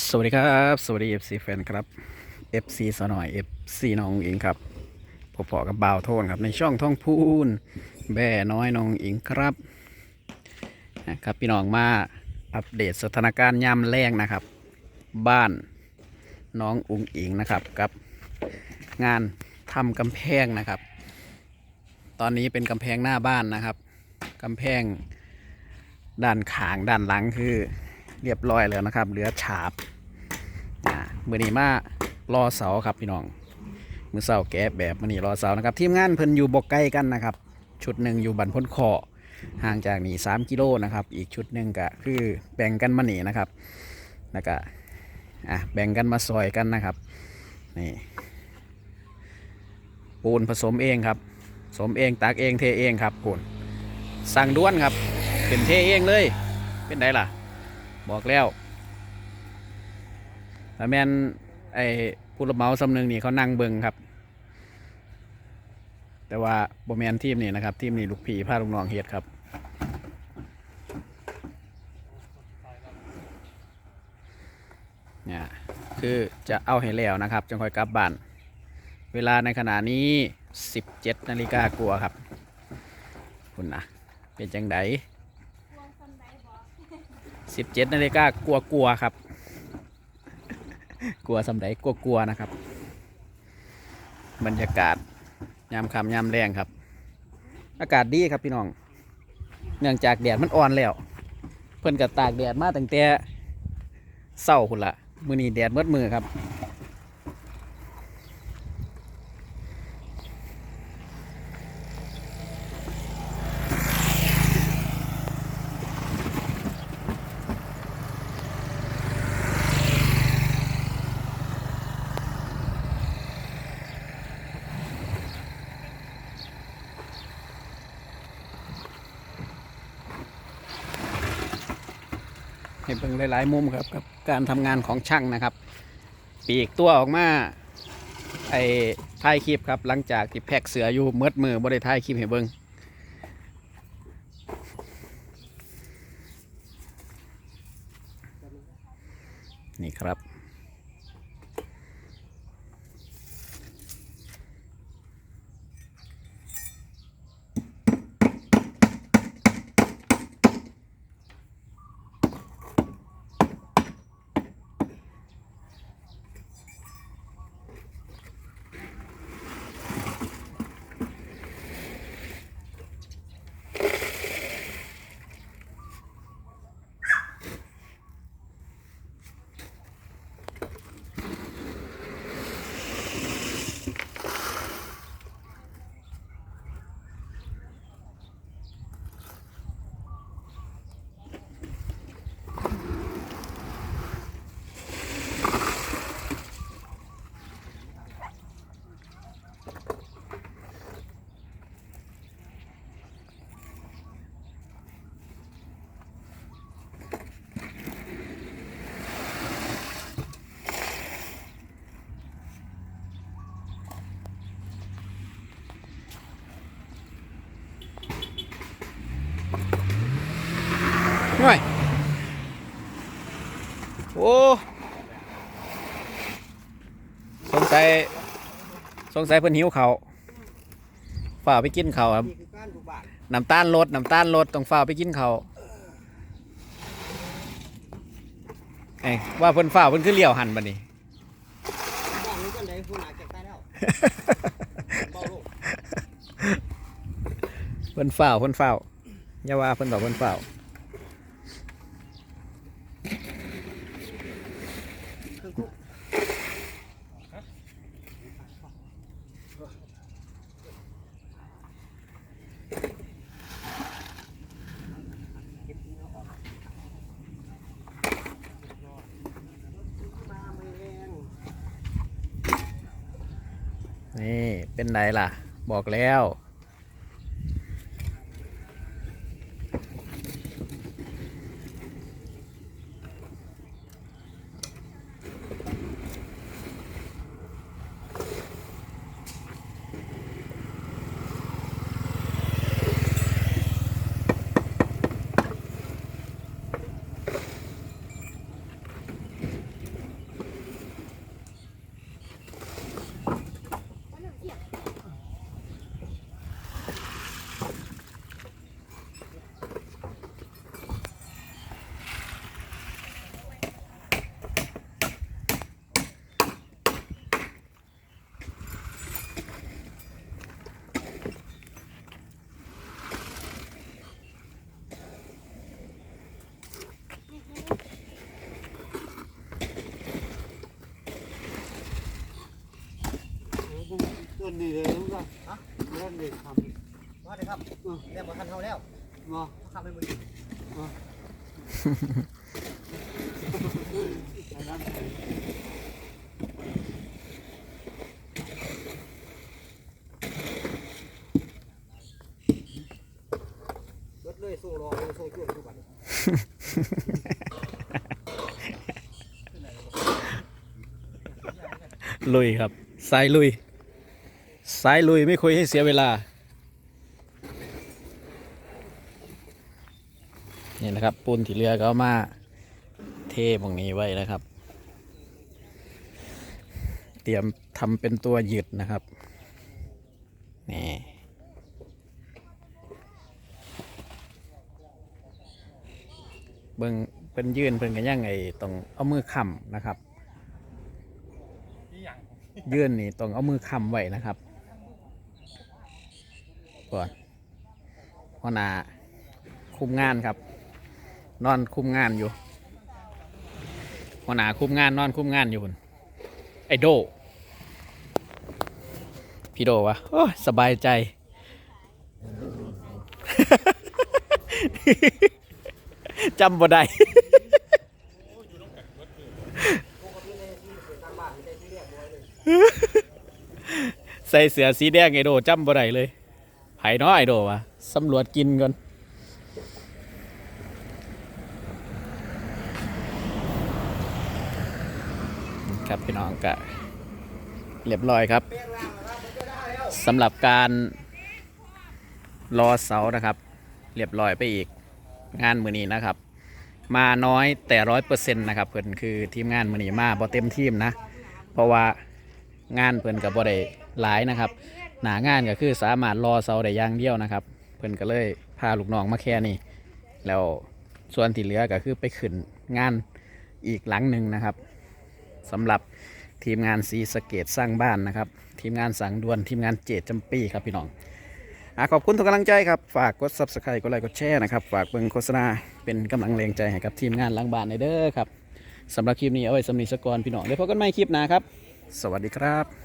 สวัสดีครับ สวัสดี FC แฟนครับ FC สน่อย FC น้องอิงครับพบๆกับบ่าวโทนครับ ในช่องท่องพูนแบ่น้อยน้องอิงครับนะครับพี่น้องมาอัปเดตสถานการณ์ยามแรงนะครับ บ้านน้องอุงอิงนะครับกับ งานทำกำแพงนะครับ ตอนนี้เป็นกำแพงหน้าบ้านนะครับกำแพงด้านขางด้านหลังคือ เรียบร้อยแล้วนะครับ เหลือฉาบอ่ามือนี้มารอเสาครับพี่น้องมือเสาแกะแบบมือนี้รอเสานะครับ ทีมงานเพิ่นอยู่บกใกล้กันนะครับ ชุดหนึ่งอยู่บันพ้นคอห่างจากนี่สามกิโลนะครับ อีกชุดหนึ่งก็คือแบ่งกันมาหนีนะครับแล้วก็อะแบ่งกันมาซอยกันนะครับนี่ปูนผสมเองครับสมเองตักเองเทเองครับปูนสั่งด้วนครับเป็นเทเองเลย เป็นไงล่ะ บอกแล้วแต่แมนไอ้ผู้รับเหมาสำนึงนี่เขานั่งเบิงครับ แต่ว่าบแมนทีมนี่นะครับ ทีมนี่ลูกผีพาลูกน้องเฮ็ดครับเนี่ยคือจะเอาให้แล้วนะครับจังค่อยกลับบ้าน เวลาในขณะนี้ 17นาฬิกากลัวครับ คุณนะเป็นจังได สิบเจ็ดนาฬิกากลัวกลัวๆครับ กลัวสำไดกลัวกลัวๆนะครับ บรรยากาศยามค่ำยามแรงครับ อากาศดีครับพี่น้อง เนื่องจากแดดมันอ่อนแล้ว เพิ่นกับตากแดดมาตั้งแต่เศร้าคุณละมือนี้แดดมืดมือครับ ให้เบิ่งหลายๆมุมครับกับการทำงานของช่างนะครับ ปีกตัวออกมาไอ้ท้ายคลิปครับ หลังจากที่แพ็กเสืออยู่เมืดมือบ่ได้ท้ายคลิปให้เบิ่งนี่ครับ ห่วยโอ้ สงสัยสงสัยเพิ่นหิวเขาฝ่าไปกินเขาวครับนี่คือการดูบ้านน้ำตาลลดน้ำตาลลดต้องฝ่าไปกินเขาวเอ้ว่าเพิ่นฝ่าเพิ่นคือเลี้ยวหันบัดนี้บ้านี้เพิ่นฝ่าวเพิ่นฝ่าวอย่าว่าเพิ่นบอเพิ่นฝ่า นี่เป็นไรล่ะ บอกแล้ว น นดีเลยลูกอะฮะเล่นดีทว่าได้ครับเรียกมาคันเท่าแล้วำมาขับไปมือรถเลยสู้รอสู้ช่วยทุกวันลุยครับสายลุย สายลุยไม่คุยให้เสียเวลา นี่นะครับ ปูนที่เรือก็มาเทตรงนี้ไว้นะครับ เตรียมทำเป็นตัวหยึดนะครับ นี่เบิ่งเป็นยื่นเพิ่นกันย่างไอ้ตรงเอามือค้ำนะครับ ยื่นนี่ต้องเอามือค้ำไว้นะครับ ก่อนหัวหน้าคุมงานครับ นอนคุมงานอยู่หัวหน้าคุมงานนอนคุมงานอยู่พุ่นไอโด พี่โดวะโอ้สบายใจ จำบ่ได้ใส่เสื้อสีแดงไอโดจำบ่ได้เลย ไผเนาะไอโดวะสำรวจกินก่อนครับพี่น้องกะเรียบร้อยครับสำหรับการรอเสานะครับ เรียบร้อยไปอีกงานมือนี้นะครับ มาน้อยแต่ร้อยเปอร์เซ็นต์นะครับเพิ่นคือทีมงานมือนี้มาบ่เต็มทีมนะ เพราะว่างานเพิ่นกับบ่ได้หลายนะครับ หนางานก็คือสามารถรอเสาได้อย่างเดียวนะครับ เพิ่นก็เลยพาลูกน้องมาแค่นี้แล้วส่วนที่เหลือก็คือไปขึ้นงานอีกหลังหนึ่งนะครับสำหรับทีมงานสีสเกตสร้างบ้านนะครับ ทีมงานสังดวนทีมงานเจดจำปีครับพี่น้องอะขอบคุณทุกกำลังใจครับ ฝากกด subscribe กดไลค์กดแชร์นะครับ ฝากเบิ่งโฆษณาเป็นกำลังแรงใจให้กับทีมงานหลังบ้านในเด้อครับสำหรับคลิปนี้เอาไว้สำนีสกกอนพี่น้องเดี๋ยวพบกันใหม่คลิปหน้าครับ สวัสดีครับ